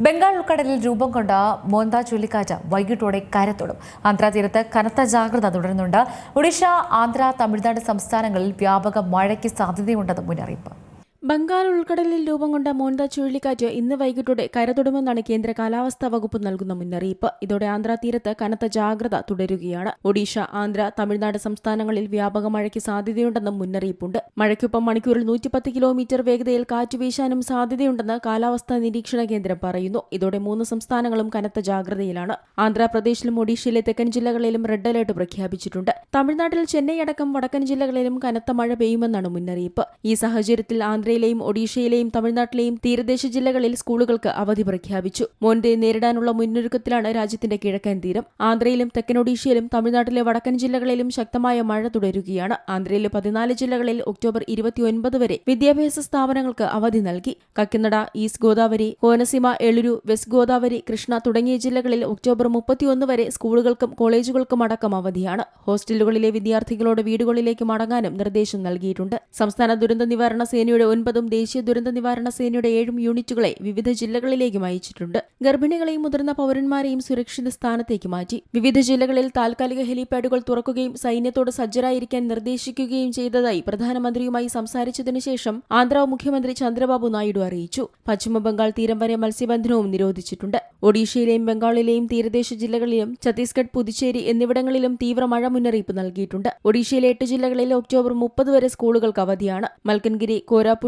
ബംഗാൾ ഉൾക്കടലിൽ രൂപം കൊണ്ട മോന്ത ചുഴലിക്കാറ്റ് വൈകിട്ടോടെ കരത്തൊടും. ആന്ധ്രാതീരത്ത് കനത്ത ജാഗ്രത തുടരുന്നുണ്ട്. ഒഡീഷ ആന്ധ്ര തമിഴ്നാട് സംസ്ഥാനങ്ങളിൽ വ്യാപക മഴയ്ക്ക് സാധ്യതയുണ്ടെന്ന് മുന്നറിയിപ്പ്. ബംഗാൾ ഉൾക്കടലിൽ രൂപം കൊണ്ട മോൻത ചുഴലിക്കാറ്റ് ഇന്ന് വൈകിട്ടോടെ കരതൊടുമെന്നാണ് കേന്ദ്ര കാലാവസ്ഥാ വകുപ്പ് നൽകുന്ന മുന്നറിയിപ്പ്. ഇതോടെ ആന്ധ്ര തീരത്ത് കനത്ത ജാഗ്രത തുടരുകയാണ്. ഒഡീഷ ആന്ധ്ര തമിഴ്നാട് സംസ്ഥാനങ്ങളിൽ വ്യാപക മഴയ്ക്ക് സാധ്യതയുണ്ടെന്നും മുന്നറിയിപ്പുണ്ട്. മഴയ്ക്കൊപ്പം മണിക്കൂറിൽ നൂറ്റിപ്പത്ത് കിലോമീറ്റർ വേഗതയിൽ കാറ്റ് വീശാനും സാധ്യതയുണ്ടെന്ന് കാലാവസ്ഥാ നിരീക്ഷണ കേന്ദ്രം പറയുന്നു. ഇതോടെ മൂന്ന് സംസ്ഥാനങ്ങളും കനത്ത ജാഗ്രതയിലാണ്. ആന്ധ്രാപ്രദേശിലും ഒഡീഷയിലെ തെക്കൻ ജില്ലകളിലും റെഡ് അലർട്ട് പ്രഖ്യാപിച്ചിട്ടുണ്ട്. തമിഴ്നാട്ടിൽ ചെന്നൈ അടക്കം വടക്കൻ ജില്ലകളിലും കനത്ത മഴ പെയ്യുമെന്നാണ് മുന്നറിയിപ്പ്. ഈ സാഹചര്യത്തിൽ ആന്ധ്രയിലെയും ഒഡീഷയിലെയും തമിഴ്നാട്ടിലെയും തീരദേശ ജില്ലകളിൽ സ്കൂളുകൾക്ക് അവധി പ്രഖ്യാപിച്ചു. മോൻതെ നേരിടാനുള്ള മുന്നൊരുക്കത്തിലാണ് രാജ്യത്തിന്റെ കിഴക്കൻ തീരം. ആന്ധ്രയിലും തെക്കൻ ഒഡീഷയിലും തമിഴ്നാട്ടിലെ വടക്കൻ ജില്ലകളിലും ശക്തമായ മഴ തുടരുകയാണ്. ആന്ധ്രയിലെ പതിനാല് ജില്ലകളിൽ ഒക്ടോബർ ഇരുപത്തിയൊൻപത് വരെ വിദ്യാഭ്യാസ സ്ഥാപനങ്ങൾക്ക് അവധി നൽകി. കക്കിനട ഈസ്റ്റ് ഗോദാവരി കോനസീമ എളുരു വെസ്റ്റ് ഗോദാവരി കൃഷ്ണ തുടങ്ങിയ ജില്ലകളിൽ ഒക്ടോബർ മുപ്പത്തിയൊന്ന് വരെ സ്കൂളുകൾക്കും കോളേജുകൾക്കും അടക്കം അവധിയാണ്. ഹോസ്റ്റലുകളിലെ വിദ്യാർത്ഥികളോട് വീടുകളിലേക്ക് മടങ്ങാനും നിർദ്ദേശം നൽകിയിട്ടുണ്ട്. സംസ്ഥാന ദുരന്ത നിവാരണ സേനയുടെ ഒൻപതും ദേശീയ ദുരന്ത നിവാരണ സേനയുടെ ഏഴും യൂണിറ്റുകളെ വിവിധ ജില്ലകളിലേക്ക് അയച്ചിട്ടുണ്ട്. ഗർഭിണികളെയും മുതിർന്ന പൌരന്മാരെയും സുരക്ഷിത സ്ഥാനത്തേക്ക് മാറ്റി. വിവിധ ജില്ലകളിൽ താൽക്കാലിക ഹെലിപാഡുകൾ തുറക്കുകയും സൈന്യത്തോട് സജ്ജരായിരിക്കാൻ നിർദ്ദേശിക്കുകയും ചെയ്തതായി പ്രധാനമന്ത്രിയുമായി സംസാരിച്ചതിനു ശേഷം ആന്ധ്ര മുഖ്യമന്ത്രി ചന്ദ്രബാബു നായിഡു അറിയിച്ചു. പശ്ചിമബംഗാൾ തീരം വരെ മത്സ്യബന്ധനവും നിരോധിച്ചിട്ടുണ്ട്. ഒഡീഷയിലെയും ബംഗാളിലെയും തീരദേശ ജില്ലകളിലും ഛത്തീസ്ഗഡ് പുതുച്ചേരി എന്നിവിടങ്ങളിലും തീവ്ര മഴ മുന്നറിയിപ്പ് നൽകിയിട്ടുണ്ട്. ഒഡീഷയിലെ എട്ട് ജില്ലകളിൽ ഒക്ടോബർ മുപ്പത് വരെ സ്കൂളുകൾക്ക് അവധിയാണ്. മൽക്കൻഗിരി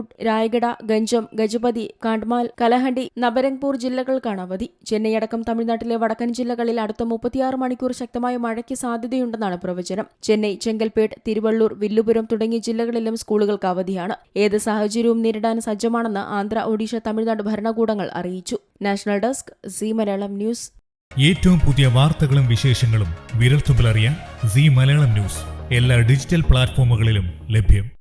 കോരാപുട്ട് രായഗഡ ഗഞ്ചം ഗജപതി കാണ്ട്മാൽ കലഹണ്ടി നബരംഗ്പൂർ ജില്ലകൾക്കാണ് അവധി. ചെന്നൈ അടക്കം തമിഴ്നാട്ടിലെ വടക്കൻ ജില്ലകളിൽ അടുത്ത മുപ്പത്തിയാറ് മണിക്കൂർ ശക്തമായ മഴയ്ക്ക് സാധ്യതയുണ്ടെന്നാണ് പ്രവചനം. ചെന്നൈ ചെങ്കൽപേട്ട് തിരുവള്ളൂർ വില്ലുപുരം തുടങ്ങിയ ജില്ലകളിലും സ്കൂളുകൾക്ക് അവധിയാണ്. ഏത് സാഹചര്യവും നേരിടാൻ സജ്ജമാണെന്ന് ആന്ധ്ര ഒഡീഷ തമിഴ്നാട് ഭരണകൂടങ്ങൾ അറിയിച്ചു. National desk C Malayalam news. ഏറ്റവും പുതിയ വാർത്തകളും വിശേഷങ്ങളും വിരൽത്തുമ്പിലറിയാൻ സി മലയാളം ന്യൂസ്. എല്ലാ ഡിജിറ്റൽ പ്ലാറ്റ്ഫോമുകളിലും ലഭ്യം.